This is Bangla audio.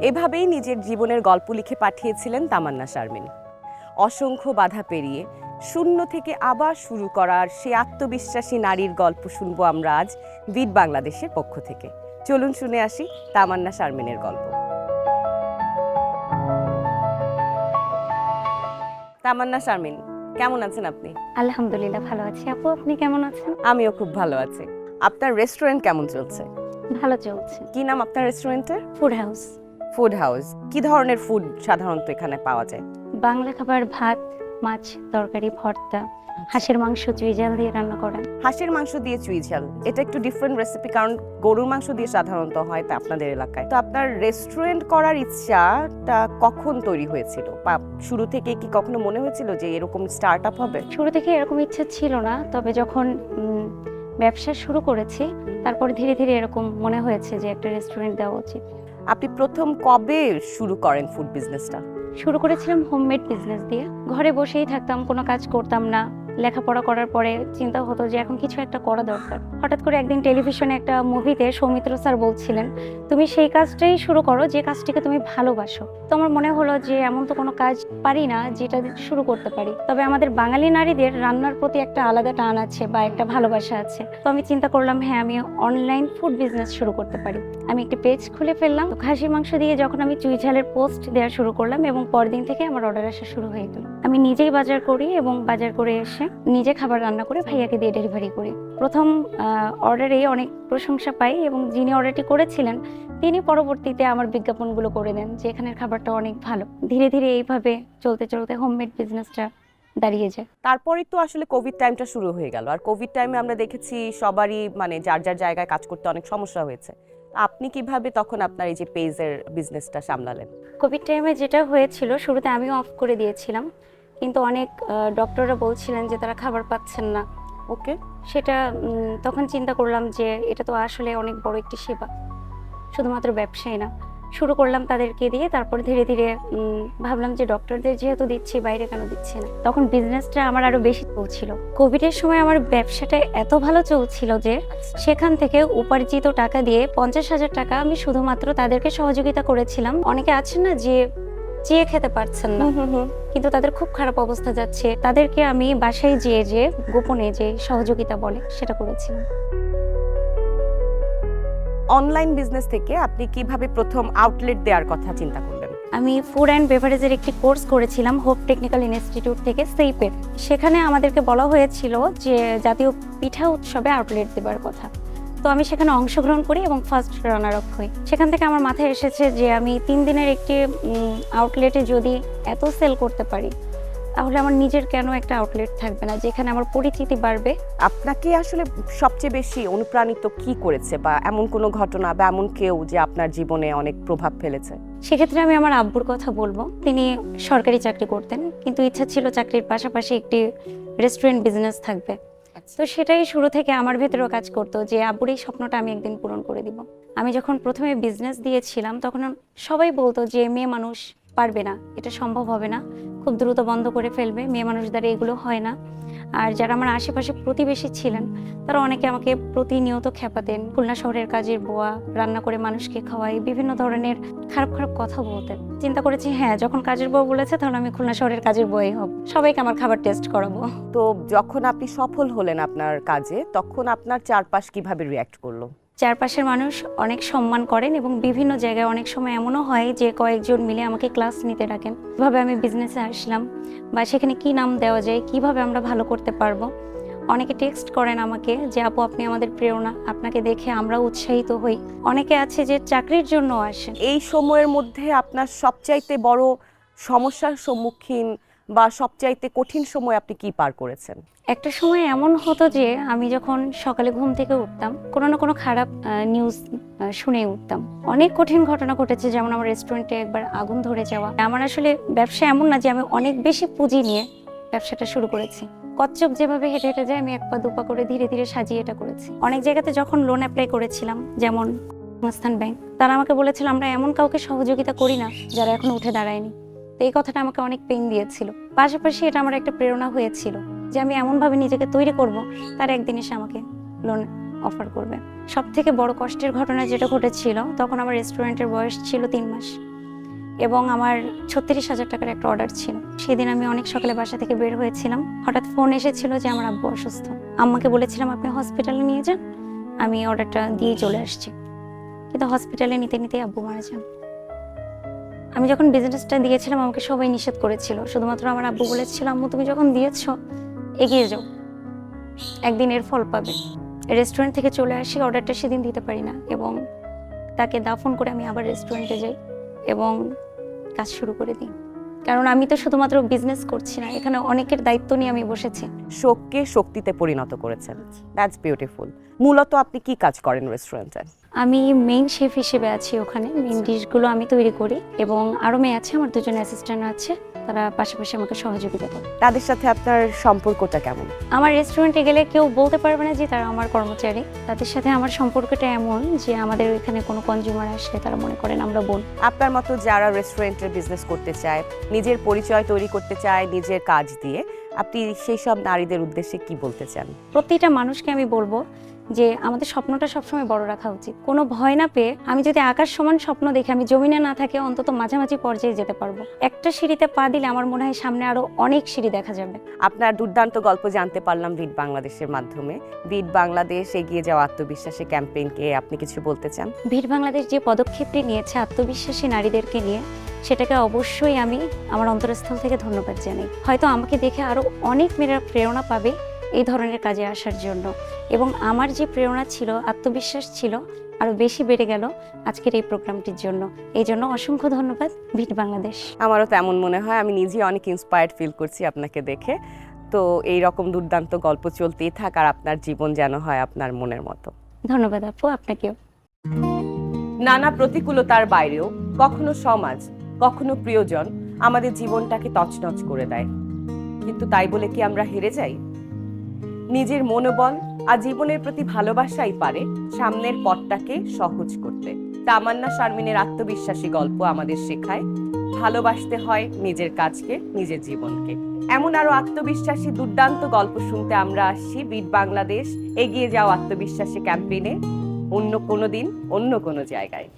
এভাবেই নিজের জীবনের গল্প লিখে পাঠিয়েছিলেন তামান্না শারমিন। অসংখ্য বাধা পেরিয়ে শূন্য থেকে আবার শুরু করার সে আত্মবিশ্বাসী নারীর গল্প শুনব আমরা আজ বিট বাংলাদেশের পক্ষ থেকে। চলুন শুনে আসি তামান্না শারমিনের গল্প। তামান্না শারমিন কেমন আছেন আপনি? আলহামদুলিল্লাহ ভালো আছি। আপু আপনি কেমন আছেন? আমিও খুব ভালো আছি। আপনার রেস্টুরেন্ট কেমন চলছে? ভালো চলছে। কি নাম আপনার রেস্টুরেন্টের? Food house. ফুড হাউস কি ধরনের ফুড সাধারণত এখানে পাওয়া যায়? বাংলা খাবার ভাত মাছ তরকারি ভর্তা হাঁসের মাংস চুইজাল দিয়ে রান্না করা। হাঁসের মাংস দিয়ে চুই ঝাল। এটা একটু ডিফারেন্ট রেসিপি কারণ গরুর মাংস দিয়ে সাধারণত হয় তা আপনাদের এলাকায়। তো আপনার রেস্টুরেন্ট করার ইচ্ছাটা কখন তৈরি হয়েছিল? বা শুরু থেকে কি কখনো মনে হয়েছিল যে এরকম স্টার্ট আপ হবে? শুরু থেকে এরকম ইচ্ছা ছিল না তবে যখন ব্যবসা শুরু করেছি তারপর ধীরে ধীরে এরকম মনে হয়েছে যে একটা রেস্টুরেন্ট দেওয়া উচিত। আপনি প্রথম কবে শুরু করেন ফুড বিজনেসটা শুরু করেছিলাম হোমমেড বিজনেস দিয়ে। ঘরে বসেই থাকতাম, কোনো কাজ করতাম না। লেখাপড়া করার পরে চিন্তা হতো যে এখন কিছু একটা করা দরকার। হঠাৎ করে একদিন টেলিভিশনে একটা মুভিতে সৌমিত্র স্যার বলছিলেন, তুমি সেই কাজটাই শুরু করো, যে কাজটিকে তুমি ভালোবাসো। তো আমার মনে হলো যে এমন তো কোনো কাজ পারি না যেটা শুরু করতে পারি। তবে আমাদের বাঙালি নারীদের রান্নার প্রতি একটা আলাদা টান আছে বা একটা ভালোবাসা আছে। তো আমি চিন্তা করলাম হ্যাঁ আমি অনলাইন ফুড বিজনেস শুরু করতে পারি। আমি একটি পেজ খুলে ফেললাম। খাসি মাংস দিয়ে যখন আমি চুই ঝালের পোস্ট দেওয়া শুরু করলাম এবং পরদিন থেকে আমার অর্ডার আসা শুরু হয়ে গেল। আমি নিজেই বাজার করি এবং বাজার করে এসে নিজে খাবার রান্না করে ভাইয়াকে দিয়ে ডেলিভারি করি। প্রথম অর্ডারে অনেক প্রশংসা পাই এবং যিনি অর্ডারটি করেছিলেন, তিনি পরবর্তীতে আমার বিজ্ঞাপনগুলো করে দেন যে এখানের খাবারটা অনেক ভালো। ধীরে ধীরে এইভাবে চলতে চলতে হোমমেড বিজনেসটা দাঁড়িয়ে যায়। তারপরে তো আসলে কোভিড টাইমটা শুরু হয়ে গেল। আর কোভিড টাইমে আমরা দেখেছি সবারই মানে যার যার জায়গায় কাজ করতে অনেক সমস্যা হয়েছে। আপনি কীভাবে তখন আপনার এই যে পেজের বিজনেসটা সামলালেন? কোভিড টাইমে যেটা হয়েছিল শুরুতে আমিও অফ করে দিয়েছিলাম। কিন্তু অনেক ডক্টররা বলছিলেন যে তারা খাবার পাচ্ছেন না। ওকে। সেটা তখন চিন্তা করলাম যে এটা তো আসলে অনেক বড় একটি সেবা। শুধুমাত্র ব্যবসায়ী না। শুরু করলাম তাদেরকে দিয়ে তারপর ধীরে ধীরে ভাবলাম যে ডক্টরদের যেহেতু দিচ্ছি বাইরে কেন দিচ্ছে না? তখন বিজনেসটা আমার আরও বেশি চলছিল। কোভিডের সময় আমার ব্যবসাটা এত ভালো চলছিল যে সেখান থেকে উপার্জিত টাকা দিয়ে পঞ্চাশ হাজার টাকা আমি শুধুমাত্র তাদেরকে সহযোগিতা করেছিলাম। অনেকে আছেন না যে চেয়ে খেতে পারছেন না। কিন্তু তাদের খুব খারাপ অবস্থা যাচ্ছে। তাদেরকে আমি বাসায় যেয়ে যে গোপনে যে সহযোগিতা বলে সেটা করেছিলাম। অনলাইন বিজনেস থেকে আপনি কীভাবে প্রথম আউটলেট দেওয়ার কথা চিন্তা করলেন? আমি ফুড অ্যান্ড বেভারেজের একটি কোর্স করেছিলাম হোপ টেকনিক্যাল ইনস্টিটিউট থেকে সেইপের সেখানে আমাদেরকে বলা হয়েছিল যে জাতীয় পিঠা উৎসবে আউটলেট দেবার কথা। তো আমি সেখানে অংশগ্রহণ করি এবং ফার্স্ট রানার আপ হই। সেখান থেকে আমার মাথায় এসেছে যে আমি তিন দিনের একটি আউটলেটে যদি এত সেল করতে পারি তাহলে আমার নিজের কেন একটা আউটলেট থাকবে না? যেখানে আমার পরিচিতি বাড়বে। আপনাকে আসলে সবচেয়ে বেশি অনুপ্রাণিত কি করেছে বা এমন কোনো ঘটনা বা এমন কেউ যে আপনার জীবনে অনেক প্রভাব ফেলেছে? সেক্ষেত্রে আমি আমার আব্বুর কথা বলব। তিনি সরকারি চাকরি করতেন কিন্তু ইচ্ছা ছিল চাকরির পাশাপাশি একটি রেস্টুরেন্ট বিজনেস থাকবে। তো সেটাই শুরু থেকে আমার ভেতরেও কাজ করতো যে আব্বুর এই স্বপ্নটা আমি একদিন পূরণ করে দিব। আমি যখন প্রথমে বিজনেস দিয়েছিলাম তখন সবাই বলতো যে মেয়ে মানুষ পারবে না, এটা সম্ভব হবে না। খুব দ্রুত বন্ধ করে ফেলবে, মেয়ে মানুষ দ্বারা এগুলো হয় না। আর যারা আমার আশেপাশে প্রতিবেশী ছিলেন, তারা অনেকে আমাকে প্রতিনিয়ত খেপাতেন খুলনা শহরের কাজের বোয়া, রান্না করে মানুষকে খাওয়াই, বিভিন্ন ধরনের খারাপ খারাপ কথা বলতেন। চিন্তা করেছি হ্যাঁ যখন কাজের বউ বলেছে, তখন আমি খুলনা শহরের কাজের বই হব। সবাইকে আমার খাবার টেস্ট করাবো। তো যখন আপনি সফল হলেন আপনার কাজে, তখন আপনার চারপাশ কীভাবে রিয়াক্ট করল? চারপাশের মানুষ অনেক সম্মান করেন এবং বিভিন্ন জায়গায় অনেক সময় এমনও হয় যে কয়েকজন মিলে আমাকে ক্লাস নিতে ডাকেন। কীভাবে আমি বিজনেসে আসলাম বা সেখানে কি নাম দেওয়া যায়, কীভাবে আমরা ভালো করতে পারব? অনেকে টেক্সট করেন আমাকে যে, আপু, আপনি আমাদের প্রেরণা, আপনাকে দেখে আমরা উৎসাহিত হই। অনেকে আছে যে, চাকরির জন্য আসেন। এই সময়ের মধ্যে আপনার সবচাইতে বড় সমস্যার সম্মুখীন বা সবচাইতে কঠিন সময় আপনি কি পার করেছেন? একটা সময় এমন হতো যে আমি যখন সকালে ঘুম থেকে উঠতাম, কোনো না কোনো খারাপ নিউজ শুনে উঠতাম। অনেক কঠিন ঘটনা ঘটেছে, যেমন আমার রেস্টুরেন্টে একবার আগুন ধরে যাওয়া। আমার আসলে ব্যবসা এমন না যে আমি অনেক বেশি পুঁজি নিয়ে ব্যবসাটা শুরু করেছি। কচ্ছপ যেভাবে হেঁটে হেঁটে যায়, আমি এক পা দুপা করে ধীরে ধীরে সাজিয়ে এটা করেছি। অনেক জায়গাতে যখন লোন অ্যাপ্লাই করেছিলাম, যেমন সংস্থান ব্যাংক তারা আমাকে বলেছিল, আমরা এমন কাউকে সহযোগিতা করি না যারা এখন উঠে দাঁড়ায়নি। তো এই কথাটা আমাকে অনেক পেন দিয়েছিল। পাশাপাশি এটা আমার একটা প্রেরণা হয়েছিল যে আমি এমনভাবে নিজেকে তৈরি করব, তার একদিন এসে আমাকে লোন অফার করবে। সব থেকে বড় কষ্টের ঘটনা যেটা ঘটেছিল, তখন আমার রেস্টুরেন্টের বয়স ছিল তিন মাস এবং আমার ছত্রিশ হাজার টাকার একটা অর্ডার ছিল। সেদিন আমি অনেক সকালে বাসা থেকে বের হয়েছিলাম। হঠাৎ ফোন এসেছিল যে আমার আব্বু অসুস্থ। আম্মাকে বলেছিলাম, আপনি হসপিটালে নিয়ে যান, আমি অর্ডারটা দিয়ে চলে আসছি। কিন্তু হসপিটালে নিতে নিতে আব্বু মারা যান। আমি যখন বিজনেসটা দিয়েছিলাম, আমাকে সবাই নিষেধ করেছিল। শুধুমাত্র আমার আব্বু বলেছিল, আম্মু, তুমি যখন দিয়েছ, এগিয়ে যাও। একদিন এর ফল পাবে। রেস্টুরেন্ট থেকে চলে আসি অর্ডারটা সেদিন দিতে পারি না এবং তাকে দাফন করে আমি আবার রেস্টুরেন্টে যাই এবং কাজ শুরু করে দিই। কারণ আমি তো শুধুমাত্র বিজনেস করছি না, এখানে অনেকের দায়িত্ব নিয়ে আমি বসেছি। শোককে শক্তিতে পরিণত করেছেন। দ্যাটস বিউটিফুল মূলত আপনি কি কাজ করেন রেস্টুরেন্টে আমি মেইন শেফ হিসেবে আছি ওখানে। মেইন ডিশগুলো আমি তৈরি করি এবং আরও মেয়ে আছে আমার দুজন অ্যাসিস্ট্যান্ট আছে তারা পাশাপাশি আমাকে সহযোগিতা করে। তাদের সাথে আপনার সম্পর্কটা কেমন? আমার রেস্টুরেন্টে গেলে কেউ বলতে পারবে না যে তারা আমার কর্মচারী। তাদের সাথে আমার সম্পর্কটা এমন যে আমাদের এখানে কোনো কনজিউমার আসলে তারা মনে করেন আমরা বোন। আপনার মতো যারা রেস্টুরেন্টের বিজনেস করতে চায় নিজের পরিচয় তৈরি করতে চায় নিজের কাজ দিয়ে আপনি সেই সব নারীদের উদ্দেশ্যে কি বলতে চান? প্রতিটা মানুষকে আমি বলব যে আমাদের স্বপ্নটা সবসময় বড় রাখা উচিত। কোনো ভয় না পেয়ে আমি যদি আকাশ সমান স্বপ্ন দেখি আমি জমিনে না থাকে অন্তত মাঝামাঝি পর্যায়ে যেতে পারব। একটা সিঁড়িতে পা দিলে আমার মনে হয় সামনে আরও অনেক সিঁড়ি দেখা যাবে। আপনার দুর্দান্ত গল্প জানতে পারলাম বিট বাংলাদেশের মাধ্যমে। বিট বাংলাদেশ এগিয়ে যাওয়া আত্মবিশ্বাসী ক্যাম্পেইনকে আপনি কিছু বলতে চান? ভিড় বাংলাদেশ যে পদক্ষেপটি নিয়েছে আত্মবিশ্বাসী নারীদেরকে নিয়ে সেটাকে অবশ্যই আমি আমার অন্তরস্থল থেকে ধন্যবাদ জানাই। হয়তো আমাকে দেখে আরও অনেক মেয়েরা প্রেরণা পাবে এই ধরনের কাজে আসার জন্য। এবং আমার যে প্রেরণা ছিল আত্মবিশ্বাস ছিল আরও বেশি বেড়ে গেল আজকের এই প্রোগ্রামটির জন্য। এই জন্য অসংখ্য ধন্যবাদ ভিট বাংলাদেশ। আমারও তেমন মনে হয় আমি নিজেই অনেক ইন্সপায়ার্ড ফিল করছি আপনাকে দেখে। তো এই রকম দুর্দান্ত গল্প চলতেই থাক আর আপনার জীবন যেন হয় আপনার মনের মতো। ধন্যবাদ আপু আপনাকেও। নানা প্রতিকূলতার বাইরেও কখনো সমাজ কখনো প্রিয়জন আমাদের জীবনটাকে তছনছ করে দেয়। কিন্তু তাই বলে কি আমরা হেরে যাই? নিজের মনোবল আর জীবনের প্রতি ভালোবাসাই পারে সামনের পথটাকে সহজ করতে। তামান্না শারমিনের আত্মবিশ্বাসী গল্প আমাদের শেখায়, ভালোবাসতে হয় নিজের কাজকে, নিজের জীবনকে। এমন আরও আত্মবিশ্বাসী দুর্দান্ত গল্প শুনতে আমরা আসছি বিট বাংলাদেশ এগিয়ে যাও আত্মবিশ্বাসী ক্যাম্পেইনে। অন্য কোনো দিন, অন্য কোনো জায়গায়।